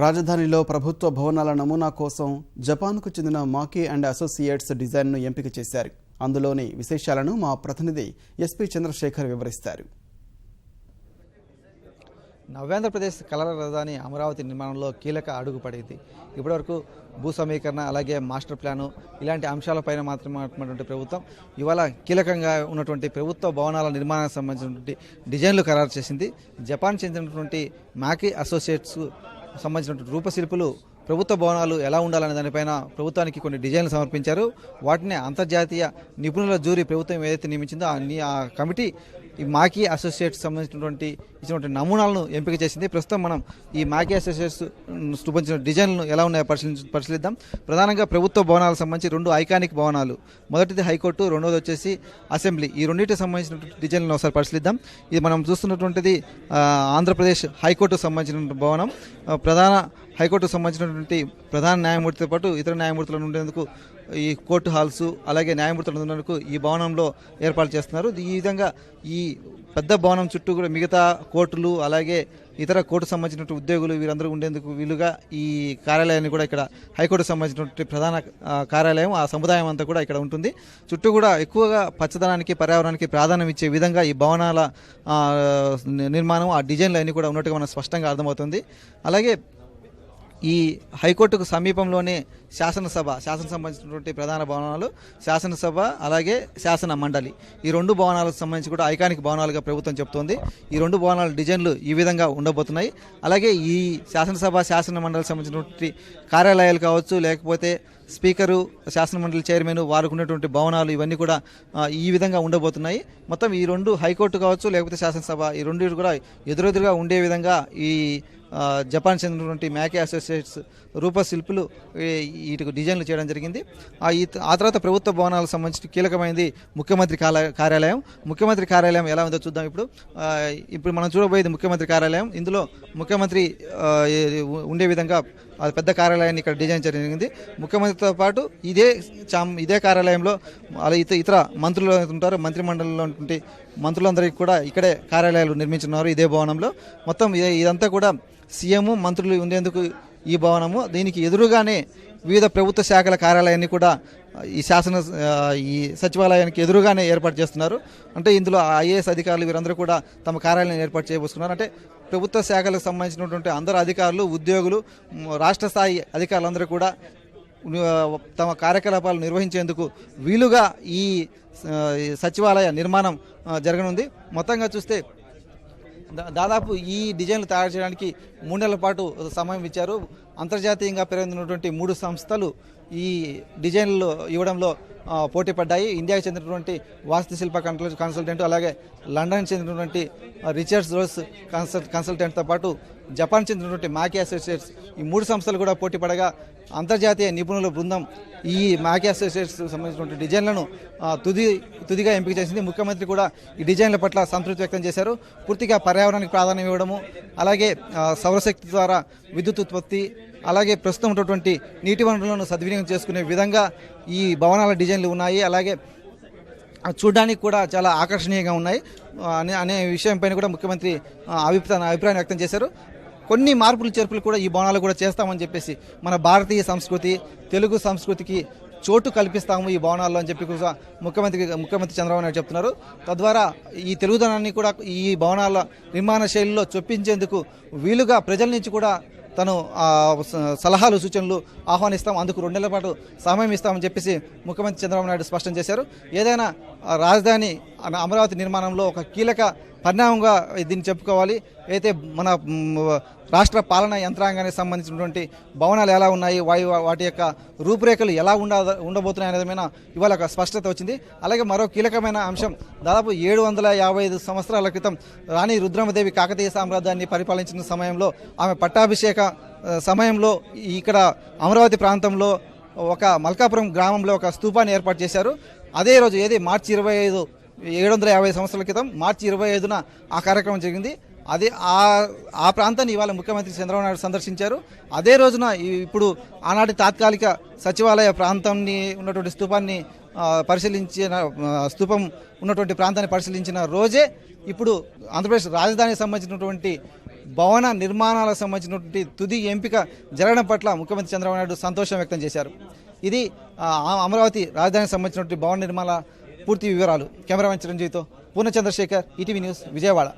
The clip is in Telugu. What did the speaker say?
రాజధానిలో ప్రభుత్వ భవనాల నమూనా కోసం జపాన్కు చెందిన మాకీ అండ్ అసోసియేట్స్ డిజైన్ను ఎంపిక చేశారు. అందులోని విశేషాలను మా ప్రతినిధి ఎస్పీ చంద్రశేఖర్ వివరిస్తారు. నవ్యాంధ్రప్రదేశ్ కళల రాజధాని అమరావతి నిర్మాణంలో కీలక అడుగు పడింది. ఇప్పటివరకు భూ సమీకరణ అలాగే మాస్టర్ ప్లాను ఇలాంటి అంశాలపైన మాత్రమే ప్రభుత్వం ఇవాళ కీలకంగా ఉన్నటువంటి ప్రభుత్వ భవనాల నిర్మాణానికి సంబంధించినటువంటి డిజైన్లు ఖరారు చేసింది. జపాన్ చెందినటువంటి మాకీ అసోసియేట్స్ సంబంధించినటువంటి రూపశిల్పులు ప్రభుత్వ భవనాలు ఎలా ఉండాలనే దానిపైన ప్రభుత్వానికి కొన్ని డిజైన్లు సమర్పించారు. వాటిని అంతర్జాతీయ నిపుణుల జూరీ ప్రభుత్వం ఏదైతే నియమించిందో ఆ ఆ కమిటీ ఈ మాకీ అసోసియేట్స్ సంబంధించినటువంటి ఇచ్చినటువంటి నమూనాలను ఎంపిక చేసింది. ప్రస్తుతం మనం ఈ మాకీ అసోసియేట్స్ చూపించిన డిజైన్లను ఎలా ఉన్నాయో పరిశీలి పరిశీలిద్దాం. ప్రధానంగా ప్రభుత్వ భవనాలకు సంబంధించి రెండు ఐకానిక్ భవనాలు. మొదటిది హైకోర్టు రెండోది వచ్చేసి అసెంబ్లీ ఈ రెండింటికి సంబంధించినటువంటి డిజైన్లను ఒకసారి పరిశీలిద్దాం. ఇది మనం చూస్తున్నటువంటిది ఆంధ్రప్రదేశ్ హైకోర్టుకు సంబంధించిన భవనం. ప్రధాన హైకోర్టుకు సంబంధించినటువంటి ప్రధాన న్యాయమూర్తితో పాటు ఇతర న్యాయమూర్తులను ఉండేందుకు ఈ కోర్టు హాల్స్ అలాగే న్యాయమూర్తులు ఉండేందుకు ఈ భవనంలో ఏర్పాటు చేస్తున్నారు. ఈ విధంగా ఈ పెద్ద భవనం చుట్టూ కూడా మిగతా కోర్టులు అలాగే ఇతర కోర్టు సంబంధించినటువంటి ఉద్యోగులు వీరందరూ ఉండేందుకు వీలుగా ఈ కార్యాలయాన్ని కూడా ఇక్కడ హైకోర్టుకు సంబంధించినటువంటి ప్రధాన కార్యాలయం ఆ సముదాయం అంతా కూడా ఇక్కడ ఉంటుంది. చుట్టూ కూడా ఎక్కువగా పచ్చదనానికి పర్యావరణానికి ప్రాధాన్యం ఇచ్చే విధంగా ఈ భవనాల నిర్మాణం ఆ డిజైన్లు అన్నీ కూడా ఉన్నట్టుగా మనకు స్పష్టంగా అర్థమవుతుంది. అలాగే ఈ హైకోర్టుకు సమీపంలోనే శాసనసభ శాసన సంబంధించినటువంటి ప్రధాన భవనాలు శాసనసభ అలాగే శాసన మండలి. ఈ రెండు భవనాలకు సంబంధించి కూడా ఐకానిక్ భవనాలుగా ప్రభుత్వం చెబుతోంది. ఈ రెండు భవనాల డిజైన్లు ఈ విధంగా ఉండబోతున్నాయి. అలాగే ఈ శాసనసభ శాసన మండలికి సంబంధించినటువంటి కార్యాలయాలు కావచ్చు లేకపోతే స్పీకరు శాసనమండలి చైర్మన్ వారికి ఉన్నటువంటి భవనాలు ఇవన్నీ కూడా ఈ విధంగా ఉండబోతున్నాయి. మొత్తం ఈ రెండు హైకోర్టు కావచ్చు లేకపోతే శాసనసభ ఈ రెండు కూడా ఎదురెదురుగా ఉండే విధంగా ఈ జపాన్ చెందినటువంటి మ్యాకే అసోసియేట్స్ రూపశిల్పులు వీటికి డిజైన్లు చేయడం జరిగింది. ఆ ఆ తర్వాత ప్రభుత్వ భవనాలకు సంబంధించి కీలకమైనది ముఖ్యమంత్రి కార్యాలయం. ముఖ్యమంత్రి కార్యాలయం ఎలా ఉందో చూద్దాం ఇప్పుడు. ఇప్పుడు మనం చూడబోయేది ముఖ్యమంత్రి కార్యాలయం. ఇందులో ముఖ్యమంత్రి ఉండే విధంగా అది పెద్ద కార్యాలయాన్ని ఇక్కడ డిజైన్ చేయడం జరిగింది. ముఖ్యమంత్రితో పాటు ఇదే చామ్ ఇదే కార్యాలయంలో అలా ఇతర ఇతర మంత్రులు ఉంటారు మంత్రి మండలిలో ఉన్నటువంటి మంత్రులందరికీ కూడా ఇక్కడే కార్యాలయాలు నిర్మించున్నారు ఇదే భవనంలో. మొత్తం ఇదంతా కూడా సీఎం మంత్రులు ఉండేందుకు ఈ భవనము. దీనికి ఎదురుగానే వివిధ ప్రభుత్వ శాఖల కార్యాలయాన్ని కూడా ఈ శాసన ఈ సచివాలయానికి ఎదురుగానే ఏర్పాటు చేస్తున్నారు. అంటే ఇందులో ఐఏఎస్ అధికారులు వీరందరూ కూడా తమ కార్యాలయాన్ని ఏర్పాటు చేయబోతున్నారు. అంటే ప్రభుత్వ శాఖలకు సంబంధించినటువంటి అందరు అధికారులు ఉద్యోగులు రాష్ట్ర స్థాయి అధికారులందరూ కూడా తమ కార్యకలాపాలు నిర్వహించేందుకు వీలుగా ఈ సచివాలయ నిర్మాణం జరగనుంది. మొత్తంగా చూస్తే దా- దాదాపు ఈ డిజైన్లు తయారు చేయడానికి మూడు నెలల పాటు సమయం ఇచ్చారు. అంతర్జాతీయంగా పేరొందినటువంటి మూడు సంస్థలు ఈ డిజైన్లు ఇవ్వడంలో పోటీ పడ్డాయి. ఇండియాకి చెందినటువంటి వాస్తుశిల్ప కన్సల్ కన్సల్టెంట్ అలాగే లండన్ చెందినటువంటి రిచర్డ్స్ రోస్ కన్సల్ కన్సల్టెంట్తో పాటు జపాన్ చెందినటువంటి మాకీ అసోసియేట్స్ ఈ మూడు సంస్థలు కూడా పోటీ పడగా అంతర్జాతీయ నిపుణుల బృందం ఈ మాకీ అసోసియేట్స్ సంబంధించినటువంటి డిజైన్లను తుది తుదిగా ఎంపిక చేసింది. ముఖ్యమంత్రి కూడా ఈ డిజైన్ల పట్ల సంతృప్తి వ్యక్తం చేశారు. పూర్తిగా పర్యావరణానికి ప్రాధాన్యం ఇవ్వడము అలాగే సౌరశక్తి ద్వారా విద్యుత్ ఉత్పత్తి అలాగే ప్రస్తుతం ఉన్నటువంటి నీటి వనరులను సద్వినియోగం చేసుకునే విధంగా ఈ భవనాల డిజైన్లు ఉన్నాయి. అలాగే చూడడానికి కూడా చాలా ఆకర్షణీయంగా ఉన్నాయి. అనే అనే విషయంపైన కూడా ముఖ్యమంత్రి అభిప్రాయం అభిప్రాయం వ్యక్తం చేశారు. కొన్ని మార్పులు చేర్పులు కూడా ఈ భవనాలు కూడా చేస్తామని చెప్పేసి మన భారతీయ సంస్కృతి తెలుగు సంస్కృతికి చోటు కల్పిస్తాము ఈ భవనాల్లో అని చెప్పి కూడా ముఖ్యమంత్రి ముఖ్యమంత్రి చంద్రబాబు నాయుడు చెప్తున్నారు. తద్వారా ఈ తెలుగుదనాన్ని కూడా ఈ భవనాల నిర్మాణ శైలిలో చొప్పించేందుకు వీలుగా ప్రజల నుంచి కూడా తను సలహాలు సూచనలు ఆహ్వానిస్తాం. అందుకు రెండు నెలల పాటు సమయం ఇస్తామని చెప్పేసి ముఖ్యమంత్రి చంద్రబాబు నాయుడు స్పష్టం చేశారు. ఏదైనా రాజధాని అమరావతి నిర్మాణంలో ఒక కీలక పరిణామంగా దీన్ని చెప్పుకోవాలి. అయితే మన రాష్ట్ర పాలనా యంత్రాంగానికి సంబంధించినటువంటి భవనాలు ఎలా ఉన్నాయి వాయు వాటి యొక్క రూపురేఖలు ఎలా ఉండ ఉండబోతున్నాయి అనేది మీద ఇవాళ ఒక స్పష్టత వచ్చింది. అలాగే మరో కీలకమైన అంశం దాదాపు ఏడు వందల యాభై ఐదు సంవత్సరాల క్రితం రాణి రుద్రమదేవి కాకతీయ సామ్రాజ్యాన్ని పరిపాలించిన సమయంలో ఆమె పట్టాభిషేక సమయంలో ఇక్కడ అమరావతి ప్రాంతంలో ఒక మల్కాపురం గ్రామంలో ఒక స్తూపాన్ని ఏర్పాటు చేశారు. అదే రోజు ఏది? మార్చి ఇరవై ఐదు ఏడు వందల యాభై సంవత్సరాల క్రితం మార్చి ఇరవై ఐదున ఆ కార్యక్రమం జరిగింది. అదే ఆ ఆ ప్రాంతాన్ని ఇవాళ ముఖ్యమంత్రి చంద్రబాబు నాయుడు సందర్శించారు. అదే రోజున ఇప్పుడు ఆనాటి తాత్కాలిక సచివాలయ ప్రాంతాన్ని ఉన్నటువంటి స్థూపాన్ని పరిశీలించిన స్థూపం ఉన్నటువంటి ప్రాంతాన్ని పరిశీలించిన రోజే ఇప్పుడు ఆంధ్రప్రదేశ్ రాజధానికి సంబంధించినటువంటి భవన నిర్మాణాలకు సంబంధించినటువంటి తుది ఎంపిక జరగడం పట్ల ముఖ్యమంత్రి చంద్రబాబు నాయుడు సంతోషం వ్యక్తం చేశారు. ఇది అమరావతి రాజధానికి సంబంధించినటువంటి భవన నిర్మాణ పూర్తి వివరాలు. కెమెరామెన్ చిరంజీవితో పూర్ణ చంద్రశేఖర్ ఈటీవీ న్యూస్ విజయవాడ.